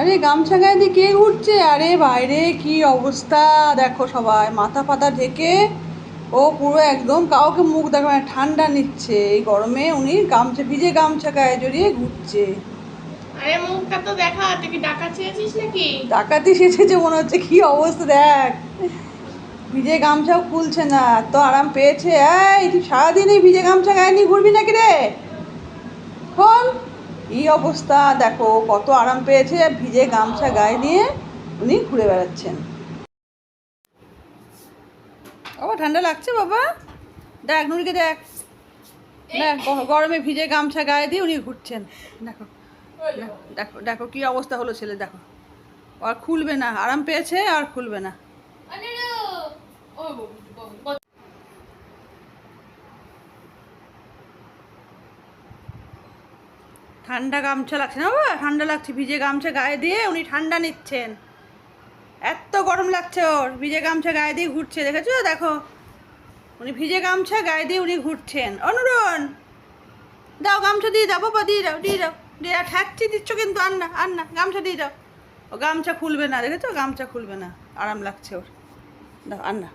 আরে গামছা গায়ে দিয়ে কে ঘুরছে? আরে বাইরে কি অবস্থা? দেখো সবাই মাথা ফাতা ঢেকে ও পুরো একদম কাউকে মুখ দেখো না ঠান্ডা নিচ্ছে। এই গরমে উনি গামছা ভিজে গামছা গায়ে জড়িয়ে ঘুরছে। আরে মুখটা তো দেখা তুই কি ডাকা চেয়েছিস নাকি? ডাকাতি শেষেছে মনে হচ্ছে কি অবস্থা দেখ। ভিজে গামছাও খুলছে না তো আরাম পেয়েছে। এই তুই সারাদিন এই ভিজে গামছা গায়ে নিয়ে ঘুরবি নাকি রে? এই অবস্থা দেখো কত আরাম পেয়েছে ভিজে গামছা গায়ে নিয়ে উনি ঘুরে বেড়াচ্ছেন। বাবা ঠান্ডা লাগছে বাবা? দেখ নুরিকে দেখ। দেখ গরমে ভিজে গামছা গায়ে দিয়ে উনি ঘুরছেন। দেখো দেখো, দেখো কি অবস্থা হলো ছেলে দেখো। আর খুলবে না আরাম পেয়েছে আর খুলবে না। ঠান্ডা গামছা লাগছে না বাবা? ঠান্ডা লাগছে, ভিজে গামছা গায়ে দিয়ে উনি ঠান্ডা নিচ্ছেন। এত গরম লাগছে ওর, ভিজে গামছা গায়ে দিয়ে ঘুরছে, দেখেছ? দেখো। উনি ভিজে গামছা গায়ে দিয়ে উনি ঘুরছেন। অনুরণ, দাও গামছা দিয়ে দাও, বাবা, দিয়ে দাও দিয়ে দাও দিয়ে দাও। ঠ্যাকছি দিচ্ছ কিন্তু আর না আর না, গামছা দিয়ে দাও। ও গামছা খুলবে না, দেখেছ? গামছা খুলবে না, আরাম লাগছে ওর। দাও আর না।